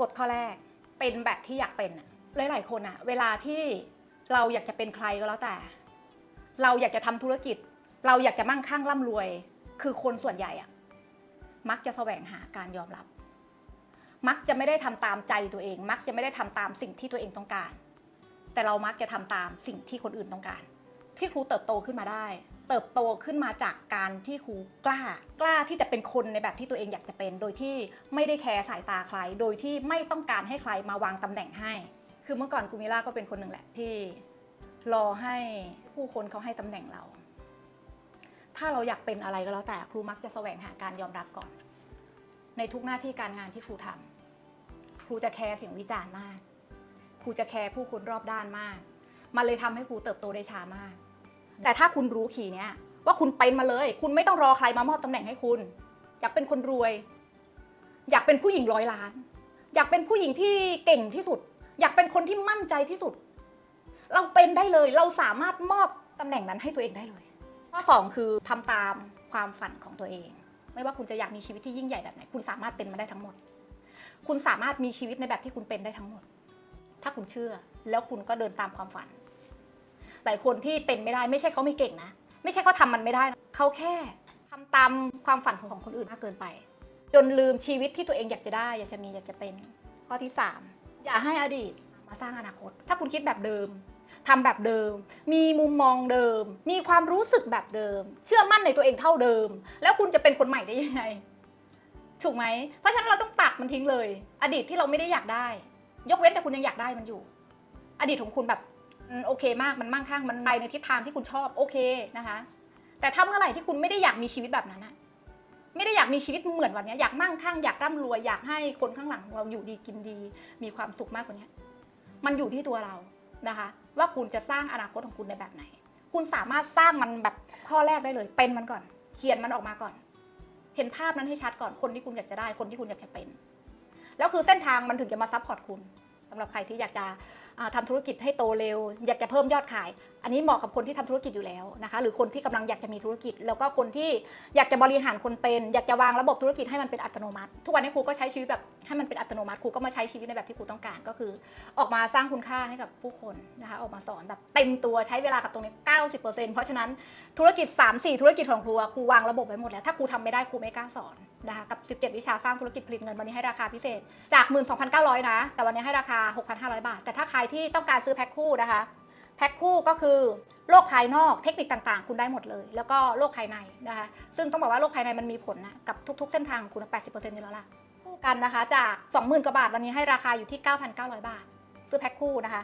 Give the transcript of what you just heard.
กฎข้อแรกเป็นแบบที่อยากเป็นอะหลายๆคนอะเวลาที่เราอยากจะเป็นใครก็แล้วแต่ เราอยากจะทำธุรกิจ เราอยากจะมั่งคั่งร่ำรวย คือคนส่วนใหญ่อะมักจะแสวงหาการยอมรับ มักจะไม่ได้ทำตามใจตัวเอง มักจะไม่ได้ทำตามสิ่งที่ตัวเองต้องการ แต่เรามักจะทำตามสิ่งที่คนอื่นต้องการ ที่ครูเติบโตขึ้นมาได้ เติบโตขึ้นมาจากการที่ครูกล้า กล้าที่จะเป็นคนในแบบที่ตัวเองอยากจะเป็น โดยที่ไม่ได้แคร์สายตาใคร โดยที่ไม่ต้องการให้ใครมาวางตำแหน่งให้ คือเมื่อก่อนกูมิล่าก็เป็นคนหนึ่งแหละที่รอให้ผู้คนเขาให้ตำแหน่งเรา ถ้าเราอยากเป็นอะไรก็แล้วแต่ครูมักจะแสวงหาการยอมรับก่อน ในทุกหน้าที่การงานที่ครูทำครูจะแคร์เสียงวิจารณ์มาก ครูจะแคร์ผู้คนรอบด้านมาก มันเลยทำให้ครูเติบโตได้ช้ามาก แต่ถ้าคุณรู้ขี่เนี้ยว่าคุณเป็นมาเลย คุณไม่ต้องรอใครมามอบตำแหน่งให้คุณ อยากเป็นคนรวย อยากเป็นผู้หญิงร้อยล้าน อยากเป็นผู้หญิงที่เก่งที่สุด อยากเป็นคนที่มั่นใจที่สุด เราเป็นได้เลย เราสามารถมอบตำแหน่งนั้นให้ตัวเองได้เลย ข้อสองคือทำตามความฝันของตัวเอง ไม่ว่าคุณจะอยากมีชีวิตที่ยิ่งใหญ่แบบไหน คุณสามารถเป็นมาได้ทั้งหมด คุณสามารถมีชีวิตในแบบที่คุณเป็นได้ทั้งหมด ถ้าคุณเชื่อ แล้วคุณก็เดินตามความฝัน หลายคนที่เป็นไม่ได้ไม่ใช่เขาไม่เก่งนะ ไม่ใช่เขาทำมันไม่ได้นะเขาแค่ทำตามความฝันของของคนอื่นมากเกินไป จนลืมชีวิตที่ตัวเองอยากจะได้ อยากจะมีอยากจะเป็น ข้อที่ 3 อย่าให้อดีตมาสร้างอนาคต ถ้าคุณคิดแบบเดิมทำแบบเดิม มีมุมมองเดิม มีความรู้สึกแบบเดิม เชื่อมั่นในตัวเองเท่าเดิม แล้วคุณจะเป็นคนใหม่ได้ยังไง ถูกไหม เพราะฉะนั้นเราต้องตัดมันทิ้งเลย อดีตที่เราไม่ได้อยากได้ ยกเว้นแต่คุณยังอยากได้มันอยู่ อดีตของคุณแบบ โอเคมากมันมั่งคั่งมันไปในทิศทางที่คุณชอบโอเคนะคะ แต่ถ้าเมื่อไหร่ที่คุณไม่ได้อยากมีชีวิตแบบนั้นอะไม่ได้อยากมีชีวิตเหมือนวันนี้อยากมั่งคั่งอยากร่ำรวยอยากให้คนข้างหลังเราอยู่ดีกินดี มีความสุขมากกว่านี้มันอยู่ที่ตัวเรานะคะ ว่าคุณจะสร้างอนาคตของคุณในแบบไหน คุณสามารถสร้างมันแบบข้อแรกได้เลย เป็นมันก่อน เขียนมันออกมาก่อน เห็นภาพนั้นให้ชัดก่อนคนที่คุณอยากจะได้คนที่คุณอยากจะเป็น แล้วคือเส้นทางมันถึงจะมาซัพพอร์ตคุณสำหรับใครที่อยากจะ ทำาธุรกิจให้โตเร็ว อยากจะเพิ่มยอดขาย อันนี้เหมาะกับคนที่ทำธุรกิจอยู่แล้วนะคะ หรือคนที่กำลังอยากจะมีธุรกิจ แล้วก็คนที่อยากจะบริหารคนเป็น อยากจะวางระบบธุรกิจให้มันเป็นอัตโนมัติ ทุกวันนี้ครูก็ใช้ชีวิตแบบให้มันเป็นอัตโนมัติครูก็มาใช้ชีวิตในแบบที่ครูต้องการก็คือ ออกมาสร้างคุณค่าให้กับผู้คนนะคะ ออกมาสอนแบบเต็มตัวใช้เวลากับตรงนี้ 90%เพราะฉะนั้นธุรกิจ 3-4 ธุรกิจของครูครูวางระบบไว้หมดแล้วถ้าครูทำไม่ได้ครูไม่กล้าสอนนะคะกับ 17 วิชาสร้างธุรกิจผลิตเงินวันนี้ให้ราคาพิเศษจาก 12,900 นะ แต่วันนี้ให้ราคา 6,500 บาท แต่ถ้าใครที่ต้องการซื้อแพ็คคู่นะคะ แพ็คคู่ก็คือโรคภายนอกเทคนิคต่างๆ คุณได้หมดเลย แล้วก็โรคภายในนะคะ ซึ่งต้องบอกว่าโรคภายในมันมีผลนะกับทุก ๆ เส้นทางของคุณ 80%อยู่แล้วล่ะคู่กันนะคะ จาก 20,000กว่าบาทวันนี้ให้ราคาอยู่ที่ 9,900 บาท ซื้อแพ็คคู่นะคะ